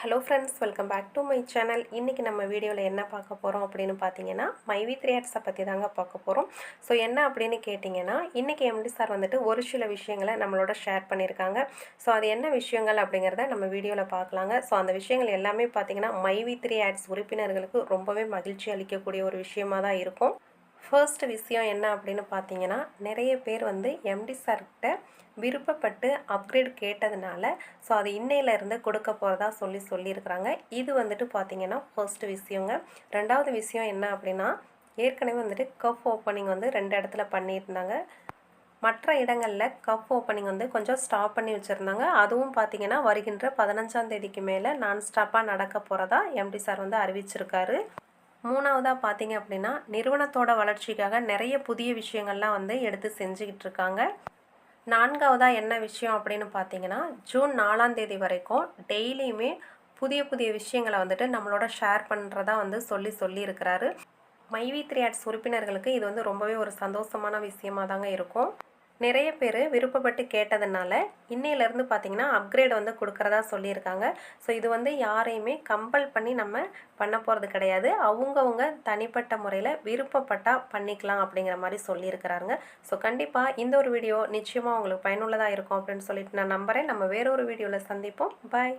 Hello friends welcome back to my channel இன்றைக்கி நம்ம வீடியோவில் என்ன பார்க்க போகிறோம் அப்படின்னு பார்த்தீங்கன்னா மைவி த்ரீ ஆட்ஸை பற்றி தாங்க பார்க்க போகிறோம் ஸோ என்ன அப்படின்னு கேட்டிங்கன்னா இன்றைக்கி எம்டி சார் வந்துட்டு ஒரு சில விஷயங்களை நம்மளோட ஷேர் பண்ணியிருக்காங்க. ஸோ அது என்ன விஷயங்கள் அப்படிங்கிறத நம்ம வீடியோவில் பார்க்கலாங்க. ஸோ அந்த விஷயங்கள் எல்லாமே பார்த்தீங்கன்னா மைவி த்ரீ ஆட்ஸ் உறுப்பினர்களுக்கு ரொம்பவே மகிழ்ச்சி அளிக்கக்கூடிய ஒரு விஷயமாக தான் இருக்கும். ஃபர்ஸ்ட் விஷயம் என்ன அப்படின்னு பார்த்தீங்கன்னா நிறைய பேர் வந்து எம்டி சார்கிட்ட விருப்பப்பட்டு அப்கிரேட் கேட்டதுனால ஸோ அது இன்னையிலேருந்து கொடுக்க போகிறதா சொல்லி சொல்லியிருக்கிறாங்க. இது வந்துட்டு பார்த்தீங்கன்னா ஃபர்ஸ்ட் விஷயங்க. ரெண்டாவது விஷயம் என்ன அப்படின்னா ஏற்கனவே வந்துட்டு கப் ஓப்பனிங் வந்து ரெண்டு இடத்துல பண்ணியிருந்தாங்க. மற்ற இடங்களில் கப் ஓப்பனிங் வந்து கொஞ்சம் ஸ்டாப் பண்ணி வச்சுருந்தாங்க. அதுவும் பார்த்திங்கன்னா வருகின்ற பதினஞ்சாம் தேதிக்கு மேலே நான் ஸ்டாப்பாக நடக்க போகிறதா எம்டி சார் வந்து அறிவிச்சிருக்காரு. மூணாவதாக பார்த்தீங்க அப்படின்னா நிறுவனத்தோட வளர்ச்சிக்காக நிறைய புதிய விஷயங்கள்லாம் வந்து எடுத்து செஞ்சுக்கிட்டு இருக்காங்க. நான்காவதாக என்ன விஷயம் அப்படின்னு பார்த்தீங்கன்னா ஜூன் நாலாம் தேதி வரைக்கும் டெய்லியுமே புதிய புதிய விஷயங்களை வந்துட்டு நம்மளோட ஷேர் பண்ணுறதா வந்து சொல்லி சொல்லியிருக்கிறாரு. மைவி த்ரீ ஆட்ஸ் உறுப்பினர்களுக்கு இது வந்து ரொம்பவே ஒரு சந்தோஷமான விஷயமா தாங்க இருக்கும். நிறைய பேர் விருப்பப்பட்டு கேட்டதுனால இன்னையிலேருந்து பார்த்தீங்கன்னா அப்கிரேட் வந்து கொடுக்குறதா சொல்லியிருக்காங்க. ஸோ இது வந்து யாரையுமே கம்பல் பண்ணி நம்ம பண்ண போகிறது கிடையாது. அவங்கவுங்க தனிப்பட்ட முறையில் விருப்பப்பட்டால் பண்ணிக்கலாம் அப்படிங்கிற மாதிரி சொல்லியிருக்கிறாருங்க. ஸோ கண்டிப்பாக இந்த ஒரு வீடியோ நிச்சயமாக உங்களுக்கு பயனுள்ளதாக இருக்கும் அப்படின்னு சொல்லிட்டு நான் நம்புகிறேன் நம்ம வேறொரு வீடியோவில் சந்திப்போம். பாய்